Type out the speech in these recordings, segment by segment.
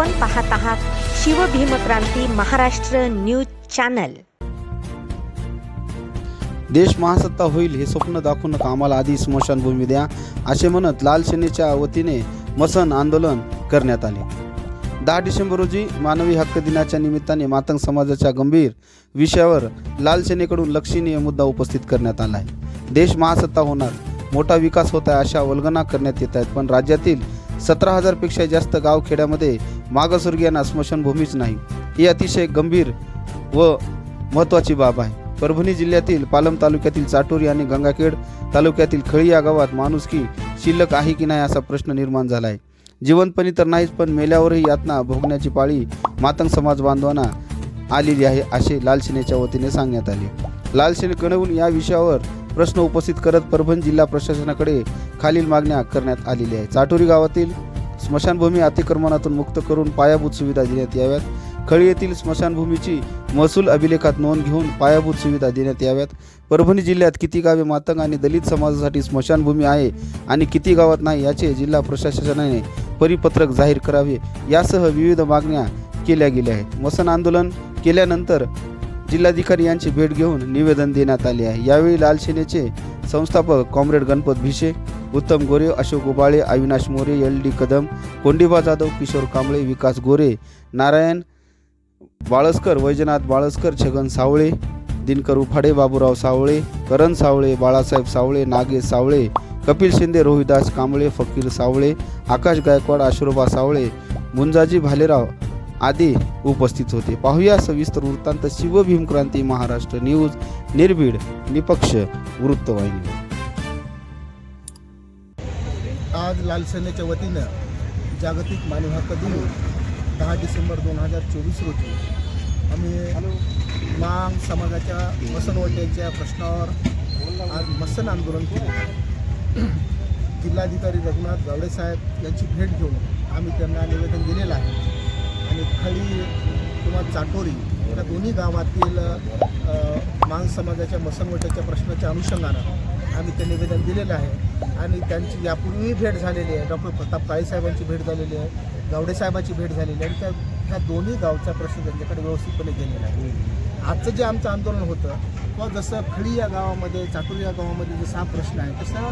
आपण पाहत आहात शिवभीमक्रांती महाराष्ट्र न्यूज चॅनल. देश महासत्ता होईल हे स्वप्न दाखवून आम्हाला आधी स्मशानभूमी द्या असे म्हणत लाल सेनेच्या वतीने मसन आंदोलन करण्यात आले. दहा डिसेंबर रोजी मानवी हक्क दिनाच्या निमित्ताने मातंग समाजाच्या गंभीर विषयावर लाल सेनेकडून लक्षणीय मुद्दा उपस्थित करण्यात आला आहे देश महासत्ता होणार मोठा विकास होत आहे अशा वल्गना करण्यात येत आहेत पण राज्यातील सतरा हजारपेक्षा जास्त गावखेड्यामध्ये मागसवर्गीयांना स्मशानभूमीच नाही. ही अतिशय गंभीर व महत्त्वाची बाब आहे. परभणी जिल्ह्यातील पालम तालुक्यातील चाटोरी आणि गंगाखेड तालुक्यातील खळी या गावात माणुसकी शिल्लक आहे की नाही असा प्रश्न निर्माण झाला आहे जिवंतपणी तर नाहीच पण मेल्यावरही यातना भोगण्याची पाळी मातंग समाज बांधवांना आलेली आहे असे लाल सेनेच्या वतीने सांगण्यात आले. लाल सेनेकडून या विषयावर प्रश्न उपस्थित करत परभणी जिल्हा प्रशासनाकडे खालील मागण्या करण्यात आलेल्या आहे चाटोरी गावातील स्मशानभूमी अतिक्रमणातून मुक्त करून पायाभूत सुविधा देण्यात याव्यात. खळी येथील स्मशानभूमीची महसूल अभिलेखात नोंद घेऊन पायाभूत सुविधा देण्यात याव्यात. परभणी जिल्ह्यात किती गावे मातंग आणि दलित समाजासाठी स्मशानभूमी आहे आणि किती गावात नाही याचे जिल्हा प्रशासनाने परिपत्रक जाहीर करावे यासह विविध मागण्या केल्या गेल्या आहेत. मसन आंदोलन केल्यानंतर जिल्हाधिकारी यांची भेट घेऊन निवेदन देण्यात आले आहे. यावेळी लाल सेनेचे संस्थापक comrade Ganpat Bhishe Uttam Gore Ashok Ubale Avinash More L D Kadam Kondiba Jadhav Kishor Kamble Vikas Gore Narayan Balaskar Vaijnath Balaskar Chhagan Savale Dinkar Ufade Baburao Savale Karan Savale Balasaheb Savale Nagesh Savale Kapil Shinde Rohidas Kamble Fakir Savale Akash Gaikwad आशुरोबा सावळे मुंजाजी भालेराव आदी उपस्थित होते. पाहूया सविस्तर वृत्तांत. Shivbhimkranti Maharashtra news निर्भीड निपक्ष वृत्तवाहिनी. आज लाल सेनेच्या वतीनं जागतिक मानव हक्क दिन दहा डिसेंबर दोन हजार चोवीस रोजी. आम्ही मांग समाजाच्या मसनवट्याच्या प्रश्नावर आज मसन आंदोलन केलं. जिल्हाधिकारी रघुनाथ गावडेसाहेब यांची भेट घेऊन आम्ही त्यांना निवेदन दिलेलं आहे. आणि खळी किंवा चाटोरी या दोन्ही गावातील मांग समाजाच्या मसनवट्याच्या प्रश्नाच्या अनुषंगानं आम्ही ते निवेदन दिलेलं आहे. आणि त्यांची यापूर्वीही भेट झालेली आहे. डॉक्टर प्रताप काळेसाहेबांची भेट झालेली आहे. गावडे साहेबांची भेट झालेली आहे. आणि त्या ह्या दोन्ही गावचा प्रश्न त्यांच्याकडे व्यवस्थितपणे गेलेला आहे. आजचं जे आमचं आंदोलन होतं किंवा जसं खळी या गावामध्ये चाटोरी या गावामध्ये जसा हा प्रश्न आहे तसा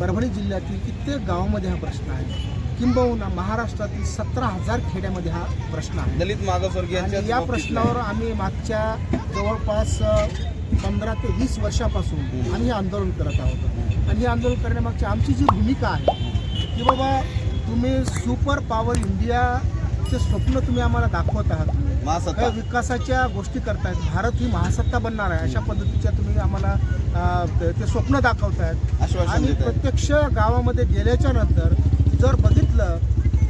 परभणी जिल्ह्यातील कित्येक गावामध्ये हा प्रश्न आहे. किंबहुना महाराष्ट्रातील सतरा हजार खेड्यामध्ये हा प्रश्न आहे. दलित मागासवर्गीयांच्या आणि या प्रश्नावर आम्ही मागच्या जवळपास पंधरा ते वीस वर्षापासून आम्ही आंदोलन करत आहोत. आणि हे आंदोलन करण्यामागची आमची जी भूमिका आहे की बाबा तुम्ही सुपर पॉवर इंडियाचे स्वप्न तुम्ही आम्हाला दाखवत आहात. विकासाच्या गोष्टी करतायत. भारत ही महासत्ता बनणार आहे. अशा पद्धतीच्या तुम्ही आम्हाला ते स्वप्न दाखवतायत. आणि. प्रत्यक्ष गावामध्ये गेल्याच्यानंतर जर बघितलं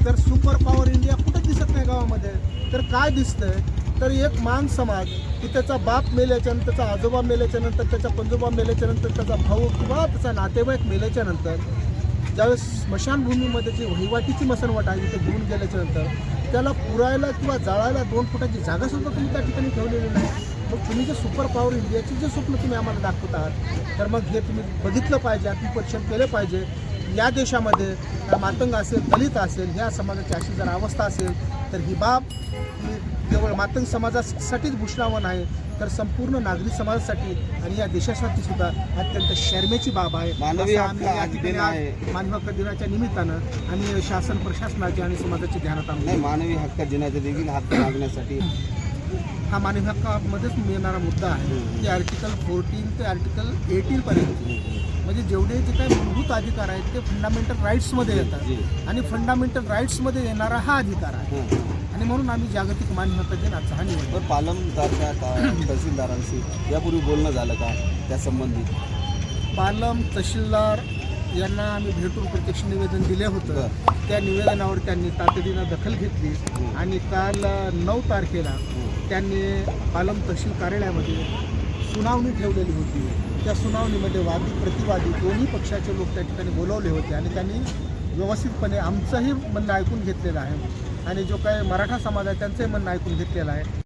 तर सुपर पॉवर इंडिया कुठं दिसत नाही गावामध्ये? तर काय दिसतंय? तर एक मान समाज की त्याचा बाप मेल्याच्यानंतर त्याचा आजोबा मेल्याच्यानंतर त्याचा पंजोबा मेल्याच्यानंतर त्याचा भाऊ किंवा त्याचा नातेवाईक मेल्याच्यानंतर ज्यावेळेस स्मशानभूमीमध्ये जी वहिवाटीची मसनवट आहे तिथे घेऊन गेल्याच्यानंतर त्याला पुरायला किंवा जाळायला दोन फुटाची जागासुद्धा तुम्ही त्या ठिकाणी ठेवलेली नाही. मग तुम्ही जे सुपर पॉवर इंडियाचे जे स्वप्न तुम्ही आम्हाला दाखवत आहात तर मग हे तुम्ही बघितलं पाहिजे आत्मपरीक्षण केलं पाहिजे. या देशामध्ये मातंग असेल दलित असेल ह्या समाजाची अशी जर अवस्था असेल तर ही बाब ही केवळ मातंग समाजासाठीच भूषणावं नाही तर संपूर्ण नागरी समाजासाठी आणि या देशासाठी सुद्धा अत्यंत शर्मेची बाब आहे. मानवी हक्क दिनाच्या निमित्तानं आम्ही शासन प्रशासनाचे आणि समाजाचे ध्यानात आणले मानवी हक्क दिनाचे देखील हक्क मागण्यासाठी हा मानवी हक्कामध्येच मिळणारा मुद्दा आहे. की आर्टिकल फोर्टीन ते आर्टिकल एटीन पर्यंत. म्हणजे जेवढे जे काही मूलभूत अधिकार आहेत ते फंडामेंटल राईट्समध्ये. येतात. आणि फंडामेंटल राईट्समध्ये येणारा हा अधिकार आहे. आणि म्हणून आम्ही जागतिक मानवी हक्क दिनाचा हा निवड तर पालम सारख्या ता- तहसीलदारांशी यापूर्वी बोलणं झालं का त्या संबंधित पालम तहसीलदार यांना आम्ही भेटून प्रत्यक्ष निवेदन दिले होतं. त्या निवेदनावर त्यांनी तातडीनं दखल घेतली. आणि काल नऊ तारखेला त्यांनी पालम तहसील कार्यालयामध्ये सुनावणी ठेवलेली होती. त्या सुनावणीमध्ये वादी प्रतिवादी दोन्ही पक्षाचे लोक त्या ठिकाणी बोलवले होते आणि त्यांनी व्यवस्थितपणे आमचंही म्हणणं ऐकून घेतलेलं आहे. आणि जो काही मराठा समाज आहे त्यांचंही म्हणणं ऐकून घेतलेलं आहे.